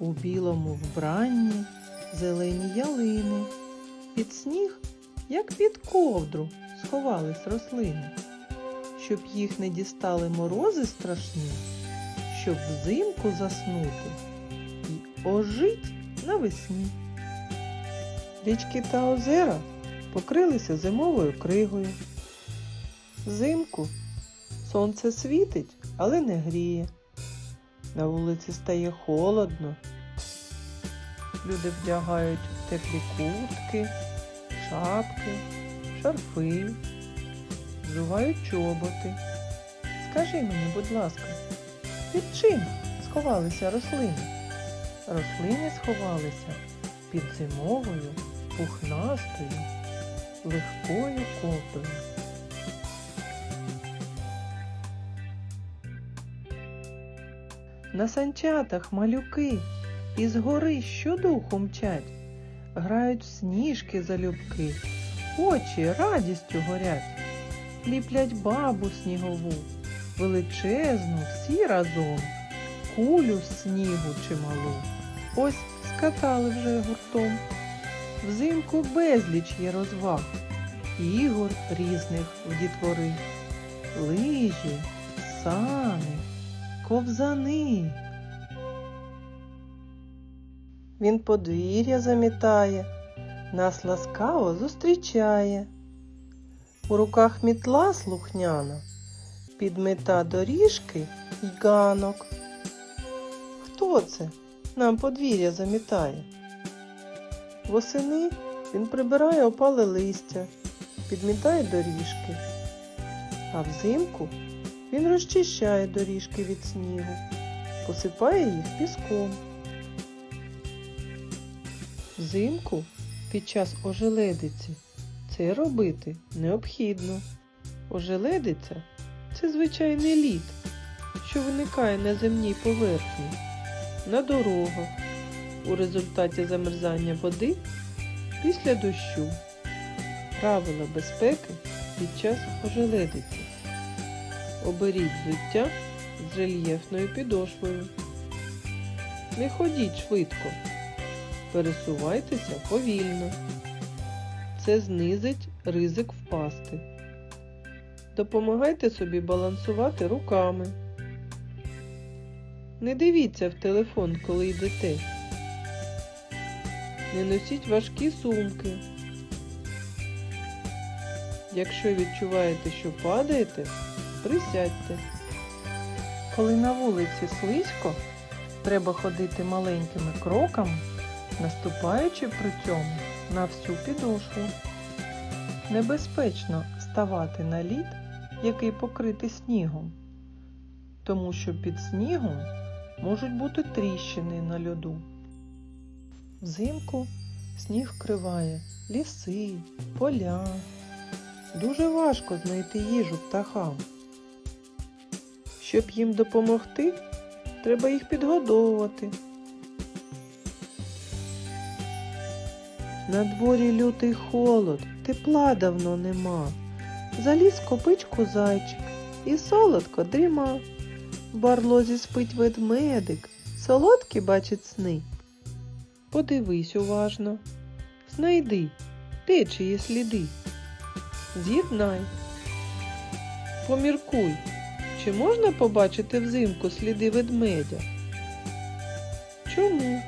У білому вбранні зелені ялини. Під сніг, як під ковдру, сховались рослини, щоб їх не дістали морози страшні, щоб взимку заснути і ожить навесні. Річки та озера покрилися зимовою кригою. Взимку сонце світить, але не гріє. На вулиці стає холодно. Люди вдягають теплі куртки, шапки, шарфи, взувають чоботи. Скажи мені, будь ласка, під чим сховалися рослини? Рослини сховалися під зимовою, пухнастою, легкою ковдрою. На санчатах малюки із гори щодуху мчать, грають в сніжки залюбки, очі радістю горять, ліплять бабу снігову, величезну всі разом, кулю з снігу чималу. Ось скатали вже гуртом. Взимку безліч є розваг, ігор різних в дітвори, лижі, сани, ковзани. Він подвір'я замітає, нас ласкаво зустрічає. У руках мітла слухняна, підмета доріжки й ганок. Хто це нам подвір'я замітає? Восени він прибирає опале листя, підмітає доріжки, а взимку він розчищає доріжки від снігу, посипає їх піском. Взимку під час ожеледиці це робити необхідно. Ожеледиця це звичайний лід, що виникає на земній поверхні, на дорогах у результаті замерзання води після дощу. Правила безпеки під час ожеледиці. Оберіть взуття з рельєфною підошвою. Не ходіть швидко. Пересувайтеся повільно. Це знизить ризик впасти. Допомагайте собі балансувати руками. Не дивіться в телефон, коли йдете. Не носіть важкі сумки. Якщо відчуваєте, що падаєте, присядьте. Коли на вулиці слизько, треба ходити маленькими кроками, наступаючи при цьому на всю підошву. Небезпечно ставати на лід, який покритий снігом, тому що під снігом можуть бути тріщини на льоду. Взимку сніг вкриває ліси, поля. Дуже важко знайти їжу птахам. Щоб їм допомогти, треба їх підгодовувати. На дворі лютий холод, тепла давно нема. Заліз копичку зайчик і солодко дріма. В барлозі спить ведмедик, солодкі бачить сни. Подивись уважно, знайди, де чиї сліди. З'єднай. Поміркуй, чи можна побачити взимку сліди ведмедя? Чому?